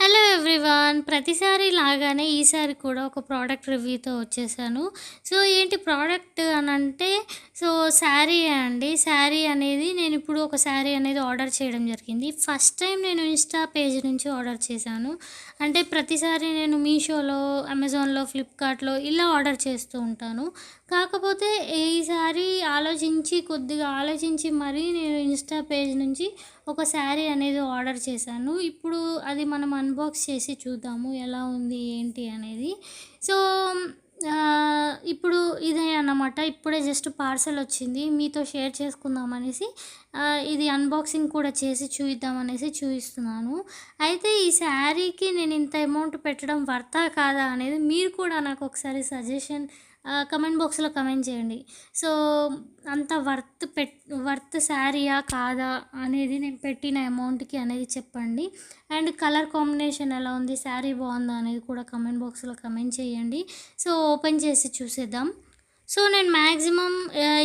Hello everyone ప్రతిసారి లాగానే ఈసారి కూడా ఒక ప్రోడక్ట్ రివ్యూతో వచ్చేసాను. సో ఏంటి ప్రోడక్ట్ అని అంటే సో శారీ అండి. శారీ అనేది నేను ఇప్పుడు ఒక శారీ అనేది ఆర్డర్ చేయడం జరిగింది. ఫస్ట్ టైం నేను ఇన్స్టా పేజ్ నుంచి ఆర్డర్ చేశాను. అంటే ప్రతిసారి నేను మీషోలో అమెజాన్లో ఫ్లిప్కార్ట్లో ఇలా ఆర్డర్ చేస్తూ ఉంటాను. కాకపోతే ఈసారి ఆలోచించి కొద్దిగా ఆలోచించి మరీ నేను ఇన్స్టా పేజ్ నుంచి ఒక శారీ అనేది ఆర్డర్ చేశాను. ఇప్పుడు అది మనం అన్బాక్స్ చేసి చూద్దాము ఎలా ఉంది ఏంటి అనేది. సో ఇప్పుడు ఇదే అన్నమాట. ఇప్పుడే జస్ట్ పార్సల్ వచ్చింది. మీతో షేర్ చేసుకుందాం అనేసి ఇది అన్బాక్సింగ్ కూడా చేసి చూపిద్దామనేసి చూపిస్తున్నాను. అయితే ఈ శారీకి నేను ఇంత అమౌంట్ పెట్టడం వర్తా కాదా అనేది మీరు కూడా నాకు ఒకసారి సజెషన్ కమెంట్ బాక్స్లో కమెంట్ చేయండి. సో అంత వర్త్ పెట్ వర్త్ శారీయా కాదా అనేది నేను పెట్టిన అమౌంట్కి అనేది చెప్పండి. అండ్ కలర్ కాంబినేషన్ ఎలా ఉంది శారీ బాగుందా అనేది కూడా కమెంట్ బాక్స్లో కమెంట్ చేయండి. సో ఓపెన్ చేసి చూసేద్దాం. సో నేను మ్యాక్సిమం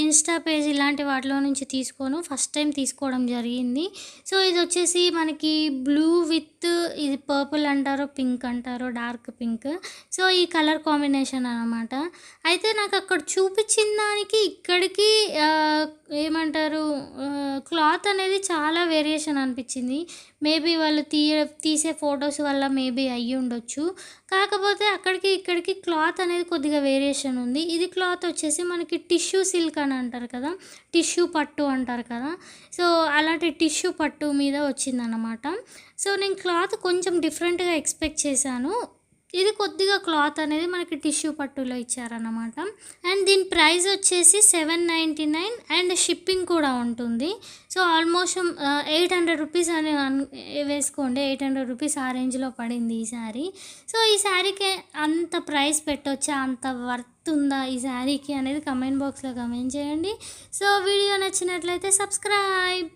ఇన్స్టా పేజ్ ఇలాంటి వాటిలో నుంచి తీసుకోను. ఫస్ట్ టైం తీసుకోవడం జరిగింది. సో ఇది వచ్చేసి మనకి బ్లూ విత్ ఇది పర్పుల్ అంటారో పింక్ అంటారో డార్క్ పింక్. సో ఈ కలర్ కాంబినేషన్ అనమాట అయితే నాకు అక్కడ చూపించిన దానికి ఇక్కడికి ఏమంటారు క్లాత్ అనేది చాలా వేరియేషన్ అనిపించింది. మేబీ వాళ్ళు తీయ తీసే ఫొటోస్ వల్ల మేబీ అయ్యి ఉండొచ్చు కాకపోతే అక్కడికి ఇక్కడికి క్లాత్ అనేది కొద్దిగా వేరియేషన్ ఉంది. ఇది క్లాత్ వచ్చేసి మనకి టిష్యూ సిల్క్ అని అంటారు కదా టిష్యూ పట్టు అంటారు కదా. సో అలాంటి టిష్యూ పట్టు మీద వచ్చిందనమాట సో నేను క్లాత్ కొంచెం డిఫరెంట్గా ఎక్స్పెక్ట్ చేశాను. ఇది కొద్దిగా క్లాత్ అనేది మనకి టిష్యూ పట్టులో ఇచ్చారన్నమాట. అండ్ దీని ప్రైస్ వచ్చేసి seven ninety nine and shipping కూడా ఉంటుంది. So almost eight hundred rupees అని వేసుకోండి. ఎయిట్ హండ్రెడ్ రూపీస్ ఆ రేంజ్లో పడింది ఈ శారీ. సో ఈ శారీకి అంత ప్రైస్ పెట్టొచ్చా? అంత వర్త్ ఉందా ఈ శారీకి అనేది కమెంట్ బాక్స్లో కమెంట్ చేయండి. సో వీడియో నచ్చినట్లయితే సబ్స్క్రైబ్.